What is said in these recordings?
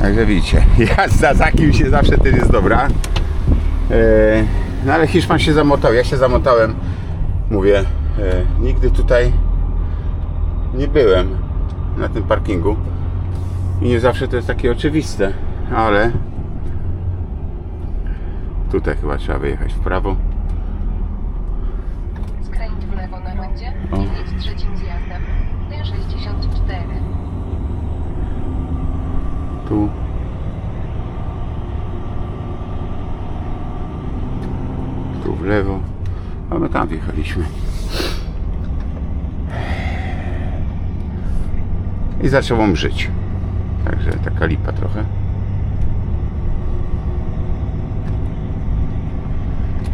Także widzicie, jazda za kim się zawsze też jest dobra. E, No ale Hiszpan się zamotał, ja się zamotałem. Mówię, e, nigdy tutaj nie byłem na tym parkingu. I nie zawsze to jest takie oczywiste, ale tutaj chyba trzeba wyjechać w prawo. Skręć w lewo na rondzie i jedź trzecim zjazdem. Tu. Tu w lewo. A my tam wjechaliśmy. I zaczęło mrzyć. Także taka lipa trochę.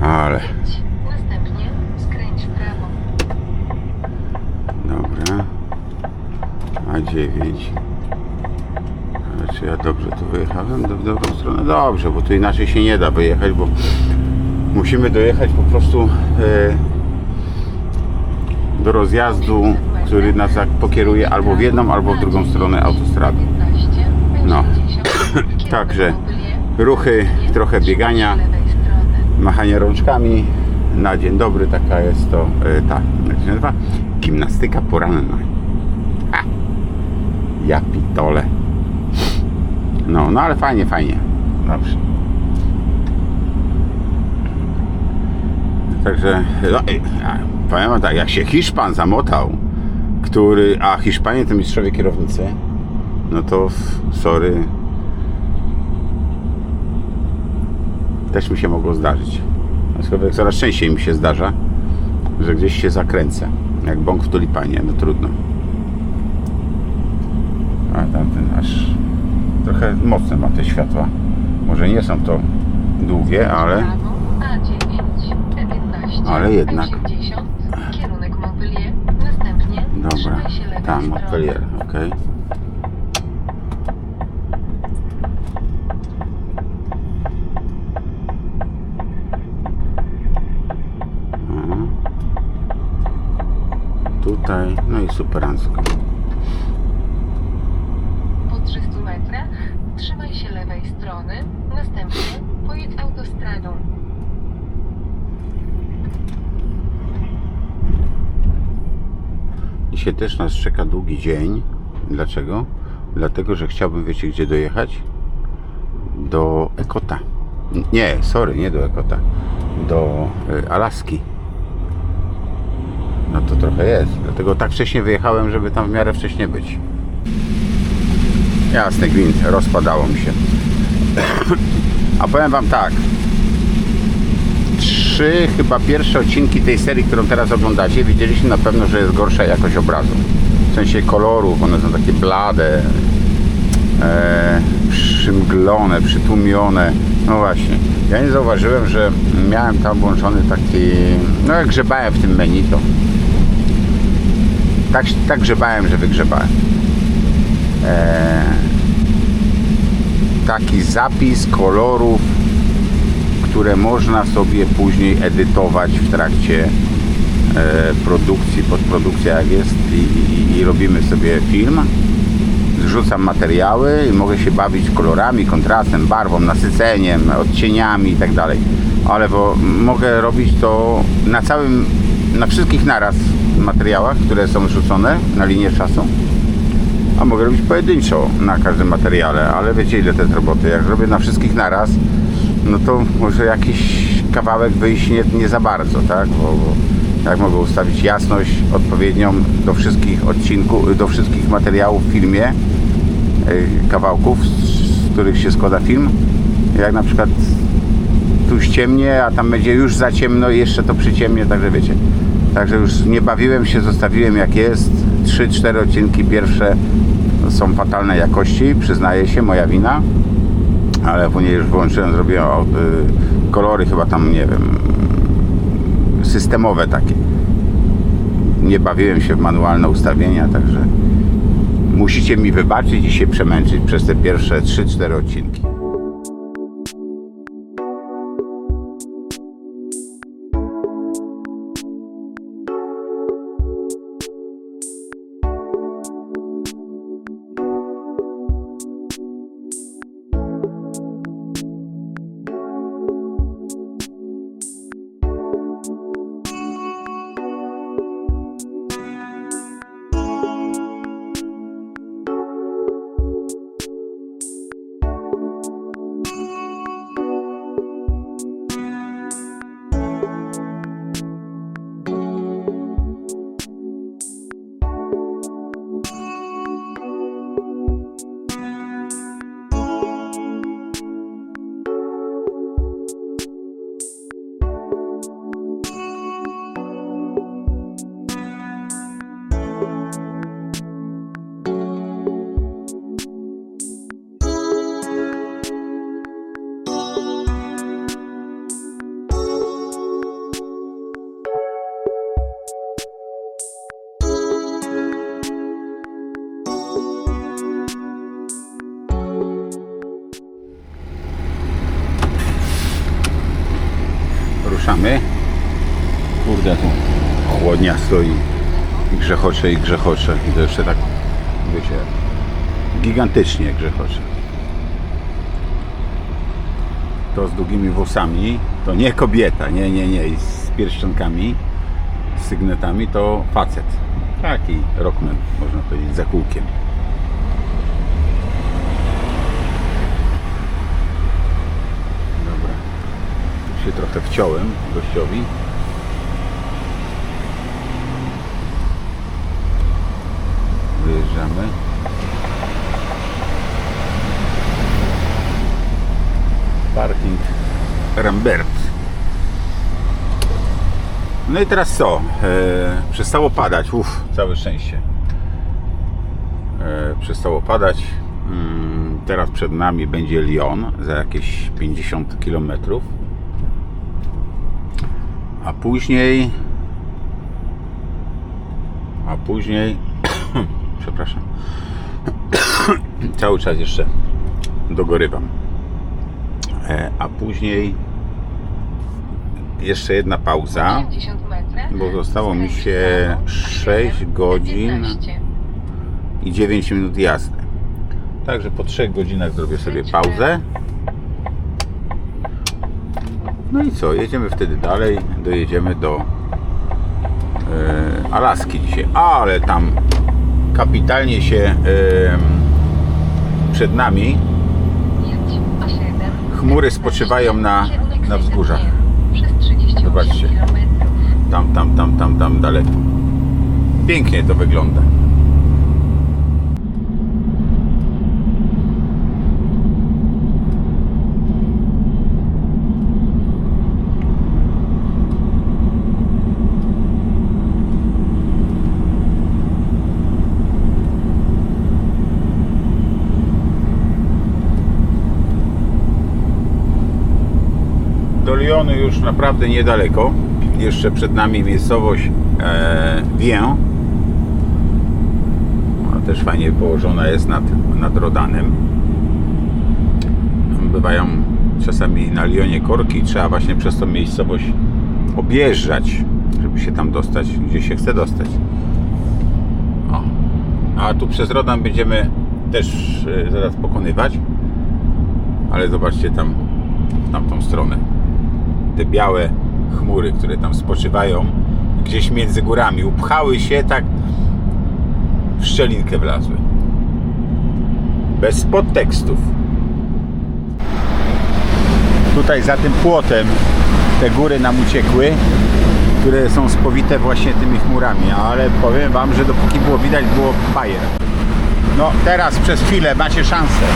Ale Następnie skręć w prawo. dobra. A9. Ale czy ja dobrze tu wyjechałem? Do, w dobrą stronę? Dobrze, bo tu inaczej się nie da wyjechać, bo musimy dojechać po prostu e, do rozjazdu, który nas tak pokieruje albo w jedną, albo w drugą stronę autostrady. 15, No. 60, Także ruchy, trochę biegania, machanie rączkami. Na dzień dobry taka jest to e, ta? Gimnastyka poranna. Ha! Ja pitole. No, no ale fajnie, fajnie. Dobrze. Także, no, powiem wam tak, jak się Hiszpan zamotał, który, a Hiszpanie to mistrzowie kierownicy, no to sorry, też mi się mogło zdarzyć. Aczkolwiek coraz częściej mi się zdarza, że gdzieś się zakręcę. Jak bąk w tulipanie, no trudno. Trochę mocne ma te światła. Może nie są to długie, ale Prawo, A9, E15, Ale jednak. 80, kierunek. Następnie dobra. Tam. Montpellier, okej. Mhm. Tutaj, no i superancko. Po 300 metrach trzymaj się lewej strony, następnie pojedź autostradą. Dzisiaj też nas czeka długi dzień. Dlaczego? Dlatego, że chciałbym, wiecie, gdzie dojechać? Do Ekota. Nie, sorry, nie do Ekota. Do y, Alaski. No to trochę jest. Dlatego tak wcześnie wyjechałem, żeby tam w miarę wcześnie być. Jasny gwint, rozpadało mi się. A powiem Wam tak. Trzy chyba pierwsze odcinki tej serii, którą teraz oglądacie, widzieliście na pewno, że jest gorsza jakość obrazu. W sensie kolorów, one są takie blade, e, przymglone, przytłumione. No właśnie. Ja nie zauważyłem, że miałem tam włączony taki. No jak grzebałem w tym menu, to tak, tak grzebałem, że wygrzebałem. E, taki zapis kolorów, które można sobie później edytować w trakcie e, produkcji, postprodukcji jak jest i, i, robimy sobie film. Zrzucam materiały i mogę się bawić kolorami, kontrastem, barwą, nasyceniem, odcieniami i tak. Ale bo mogę robić to na całym, na wszystkich naraz materiałach, które są rzucone na linię czasu. A mogę robić pojedynczo na każdym materiale, ale wiecie ile to jest roboty. Jak robię na wszystkich naraz, no to może jakiś kawałek wyjść nie, nie za bardzo, tak? Bo, bo jak mogę ustawić jasność odpowiednią do wszystkich odcinków, do wszystkich materiałów w filmie, y, kawałków, z, z których się składa film. Jak na przykład tu ściemnie, a tam będzie już za ciemno i jeszcze to przyciemnie, także wiecie. Także już nie bawiłem się, zostawiłem jak jest. 3-4 odcinki pierwsze są fatalnej jakości, przyznaję się, moja wina. Ale później już wyłączyłem, zrobiłem y, kolory chyba tam, nie wiem, systemowe takie. Nie bawiłem się w manualne ustawienia, także musicie mi wybaczyć i się przemęczyć przez te pierwsze 3-4 odcinki. Wyjeżdżamy. Kurde, tu chłodnia stoi. I grzechocze, i grzechocze. I to jeszcze tak, wiecie, gigantycznie grzechocze. To z długimi włosami, to nie kobieta, nie, nie, nie, i z pierścionkami, z sygnetami, to facet. Taki rockman, można powiedzieć, za kółkiem. Dobra. Tu się trochę wciąłem gościowi. Wyjeżdżamy. Parking Rambert. No i teraz co? E, przestało padać. Uff, całe szczęście. E, przestało padać. Mm, teraz przed nami będzie Lyon za jakieś 50 km. A później. A później. Przepraszam. Cały czas jeszcze dogorywam. E, a później jeszcze jedna pauza. 80 metrów. bo zostało mi się sześć godzin. i 9 minut jazdy. Także po 3 godzinach zrobię sobie pauzę. No i co, jedziemy wtedy dalej, dojedziemy do e, Alaski dzisiaj. Ale tam kapitalnie się e, przed nami Jedź A7. Chmury spoczywają na- na wzgórzach. Przez 38 Zobaczcie. tam, tam, tam, tam, tam daleko. Pięknie to wygląda. Do Lyonu już naprawdę niedaleko. Jeszcze przed nami miejscowość e, Wien. Ona też fajnie położona jest nad, nad Rodanem. Bywają czasami na Lyonie korki trzeba właśnie przez tą miejscowość objeżdżać, żeby się tam dostać, gdzie się chce dostać. O. A tu przez Rodan będziemy też e, zaraz pokonywać. Ale zobaczcie tam, w tamtą stronę te białe chmury, które tam spoczywają gdzieś między górami, upchały się tak w szczelinkę wlazły. Bez podtekstów. Tutaj za tym płotem te góry nam uciekły, które są spowite właśnie tymi chmurami, ale powiem Wam, że dopóki było widać, było bajer. No teraz przez chwilę macie szansę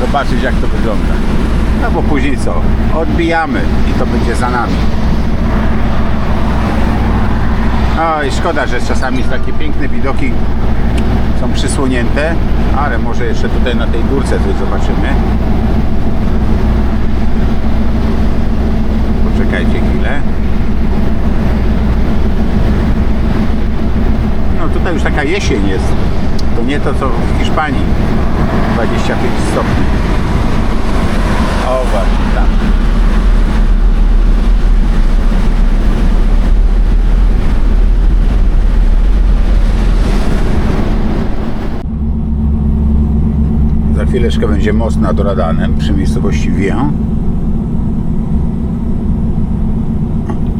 zobaczyć jak to wygląda. No bo później co? Odbijamy i to będzie za nami. I szkoda, że czasami takie piękne widoki są przysłonięte, ale może jeszcze tutaj na tej górce coś zobaczymy. Poczekajcie chwilę. No tutaj już taka jesień jest. To nie to co w Hiszpanii. 25 stopni. O właśnie tam. Za chwileczkę będzie most nad Radanem przy miejscowości Wien.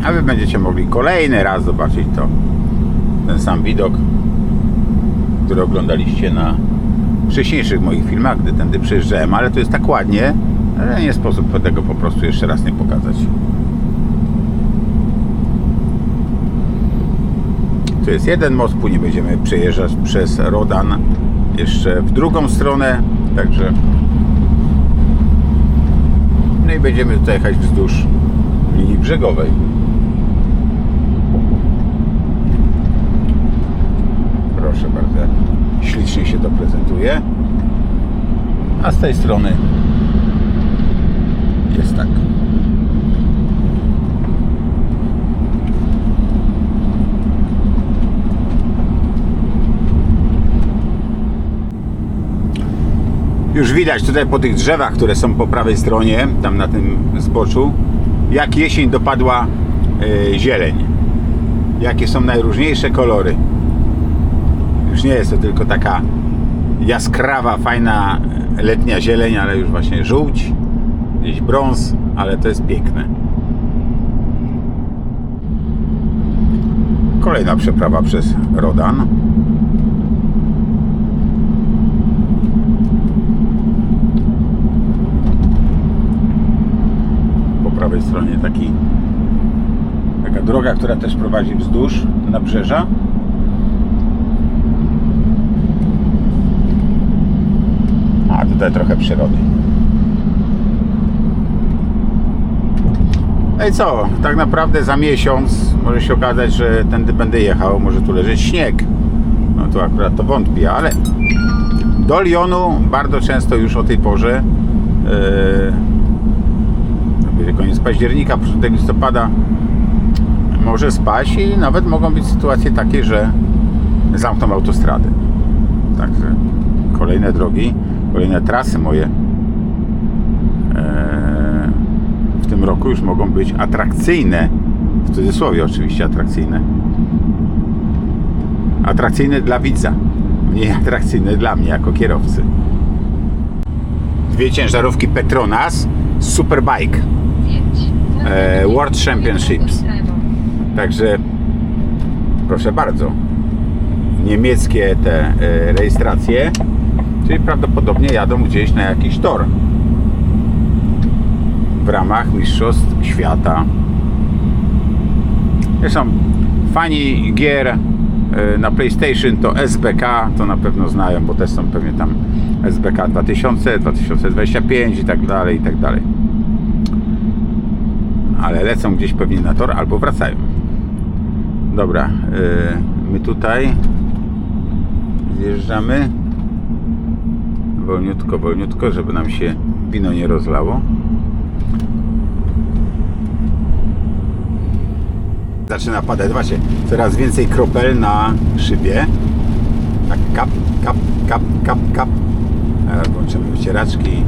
A wy będziecie mogli kolejny raz zobaczyć to. Ten sam widok, który oglądaliście na wcześniejszych moich filmach, gdy tędy przejeżdżałem, ale to jest tak ładnie, że nie sposób tego po prostu jeszcze raz nie pokazać. To jest jeden most, później będziemy przejeżdżać przez Rodan jeszcze w drugą stronę, także no i będziemy tutaj jechać wzdłuż linii brzegowej. Proszę bardzo, ślicznie się to prezentuje. A z tej strony jest tak. Już widać tutaj po tych drzewach, które są po prawej stronie, tam na tym zboczu, jak jesień dopadła e, zieleń. Jakie są najróżniejsze kolory. Już nie jest to tylko taka jaskrawa, fajna letnia zieleń, ale już właśnie żółć, gdzieś brąz, ale to jest piękne. Kolejna przeprawa przez Rodan. Po prawej stronie taki taka droga, która też prowadzi wzdłuż nabrzeża. A tutaj trochę przyrody. No i co? Tak naprawdę za miesiąc może się okazać, że tędy będę jechał, może tu leżeć śnieg. No tu akurat to wątpię, ale do Lyonu bardzo często już o tej porze yy, koniec października, początek listopada może spaść i nawet mogą być sytuacje takie, że zamkną autostrady. Także kolejne drogi, kolejne trasy moje e, w tym roku już mogą być atrakcyjne. W cudzysłowie oczywiście atrakcyjne. Atrakcyjne dla widza. Mniej atrakcyjne dla mnie jako kierowcy. Dwie ciężarówki Petronas Superbike. E, World Championships. Także proszę bardzo. Niemieckie te e, rejestracje, czyli prawdopodobnie jadą gdzieś na jakiś tor w ramach Mistrzostw Świata. Zresztą fani gier e, na PlayStation to SBK, to na pewno znają, bo też są pewnie tam SBK 2000, 2025 i tak dalej, i tak dalej. Ale lecą gdzieś pewnie na tor albo wracają. Dobra, yy, my tutaj zjeżdżamy wolniutko, wolniutko, żeby nam się wino nie rozlało. Zaczyna padać, zobaczcie, coraz więcej kropel na szybie. Tak kap, kap, kap, kap, kap. Włączymy wycieraczki.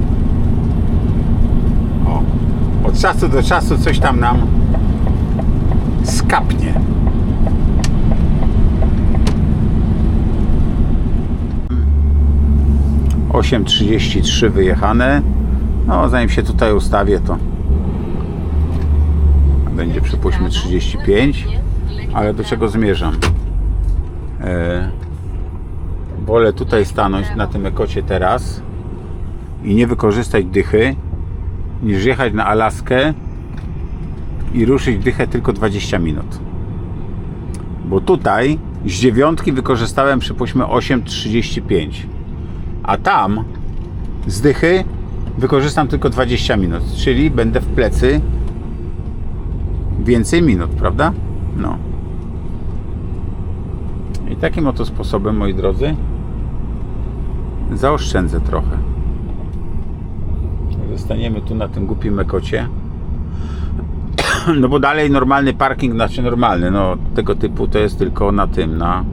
Od czasu do czasu coś tam nam skapnie. Osiem trzydzieści trzy wyjechane. No, zanim się tutaj ustawię, to będzie przypuśćmy 35. Ale do czego zmierzam? E, wolę tutaj stanąć na tym ekocie teraz i nie wykorzystać dychy, niż jechać na Alaskę i ruszyć dychę tylko 20 minut. Bo tutaj z dziewiątki wykorzystałem przypuśćmy 8,35 a tam z dychy wykorzystam tylko 20 minut, czyli będę w plecy więcej minut, prawda? No. I takim oto sposobem, moi drodzy, zaoszczędzę trochę. Zostaniemy tu na tym głupim ekocie. No bo dalej normalny parking, znaczy normalny, no tego typu to jest tylko na tym, na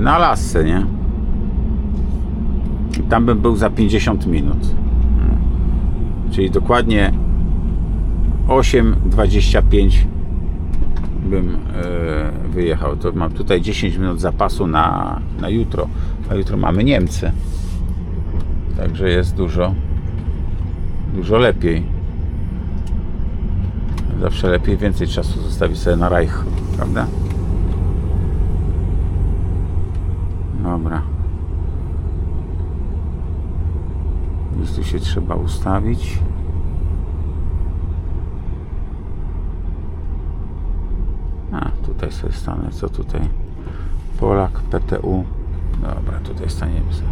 na Alasce, nie? I tam bym był za 50 minut. Czyli dokładnie 8.25 bym e, wyjechał. To mam tutaj 10 minut zapasu na, na jutro. A jutro mamy Niemcy. Także jest dużo dużo lepiej. Zawsze lepiej więcej czasu zostawić sobie na Reich, prawda? Dobra. Gdzieś tu się trzeba ustawić. A, tutaj sobie stanę. Co tutaj? Polak, PTU. Dobra, tutaj staniemy sobie.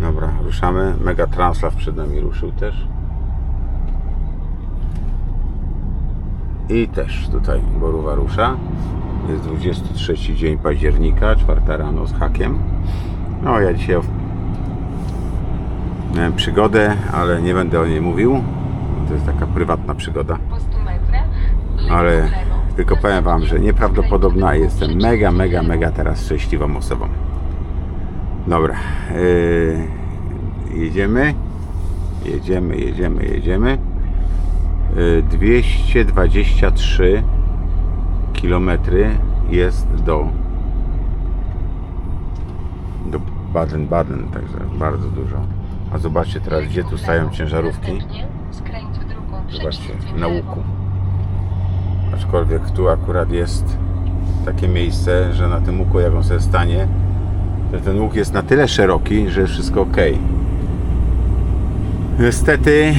Dobra, ruszamy. Mega Translaw przed nami ruszył też. I też tutaj Boruwa rusza. Jest 23 dzień października, czwarta rano z hakiem. No, ja dzisiaj miałem przygodę, ale nie będę o niej mówił. To jest taka prywatna przygoda. Po 100 metrach. lewo Ale. Tylko powiem Wam, że nieprawdopodobna jestem mega, mega, mega teraz szczęśliwą osobą. Dobra. Yy, jedziemy. Jedziemy, jedziemy, jedziemy. Yy, 223 kilometry jest do do Baden-Baden, także bardzo dużo. A zobaczcie teraz, gdzie tu stają ciężarówki. Zobaczcie, na łuku. Aczkolwiek tu akurat jest takie miejsce, że na tym łuku jak on sobie stanie, to ten łuk jest na tyle szeroki, że wszystko ok. Niestety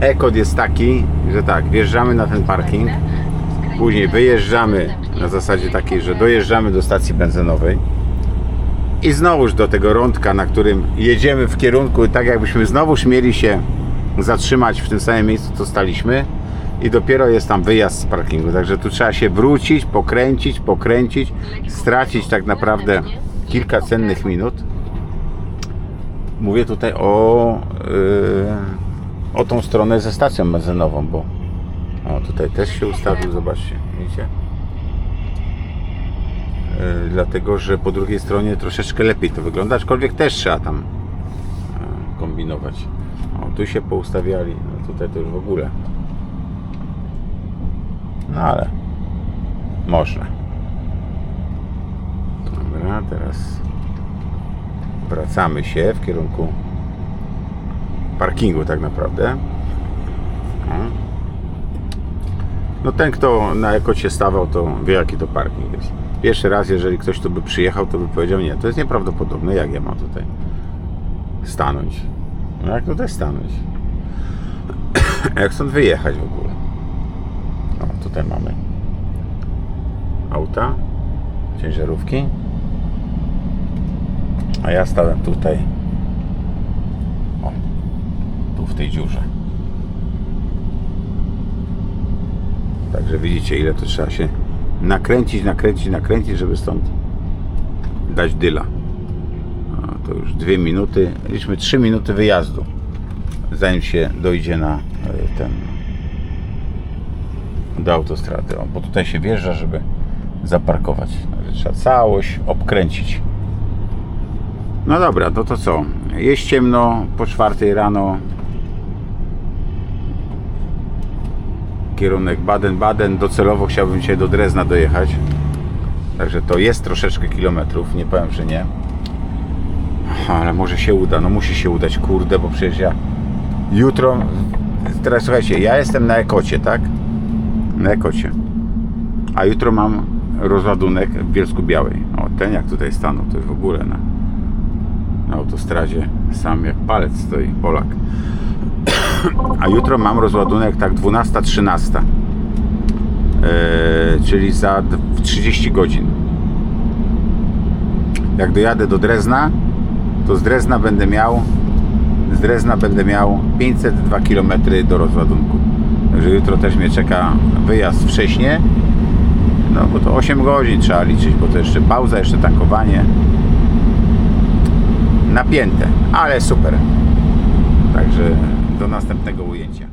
yy, ekod jest taki, że tak, wjeżdżamy na ten parking, później wyjeżdżamy na zasadzie takiej, że dojeżdżamy do stacji benzynowej i znowuż do tego rądka, na którym jedziemy w kierunku, tak jakbyśmy znowuż mieli się zatrzymać w tym samym miejscu, co staliśmy i dopiero jest tam wyjazd z parkingu. Także tu trzeba się wrócić, pokręcić, pokręcić, stracić tak naprawdę kilka cennych minut. Mówię tutaj o, yy, o tą stronę ze stacją benzynową, bo o, tutaj też się ustawił, zobaczcie, widzicie? Yy, dlatego, że po drugiej stronie troszeczkę lepiej to wygląda, aczkolwiek też trzeba tam yy, kombinować. O, tu się poustawiali, no tutaj to już w ogóle. No ale można. Dobra, teraz wracamy się w kierunku parkingu tak naprawdę. O. No ten, kto na Ekocie stawał, to wie jaki to parking jest. Pierwszy raz, jeżeli ktoś tu by przyjechał, to by powiedział, nie, to jest nieprawdopodobne, jak ja mam tutaj stanąć. No jak tutaj stanąć? jak stąd wyjechać w ogóle? O, tutaj mamy auta, ciężarówki. A ja stałem tutaj. O, tu w tej dziurze. Także widzicie, ile to trzeba się nakręcić, nakręcić, nakręcić, żeby stąd dać dyla. To już dwie minuty, liczmy trzy minuty wyjazdu, zanim się dojdzie na e, ten do autostrady. O, bo tutaj się wjeżdża, żeby zaparkować. Trzeba całość obkręcić. No dobra, no to co? Jest ciemno po czwartej rano. Kierunek Baden-Baden. Docelowo chciałbym dzisiaj do Drezna dojechać. Także to jest troszeczkę kilometrów, nie powiem, że nie. Ale może się uda, no musi się udać, kurde, bo przecież ja jutro. Teraz słuchajcie, ja jestem na Ekocie, tak? Na Ekocie. A jutro mam rozładunek w Bielsku Białej. O, ten jak tutaj stanął, to jest w ogóle na, na autostradzie sam jak palec stoi Polak. A jutro mam rozładunek tak 12-13. Eee, czyli za d- 30 godzin. Jak dojadę do Drezna, to z Drezna będę miał z Drezna będę miał 502 km do rozładunku. Także jutro też mnie czeka wyjazd wcześniej. No bo to 8 godzin trzeba liczyć, bo to jeszcze pauza, jeszcze tankowanie. Napięte, ale super. Także do następnego ujęcia.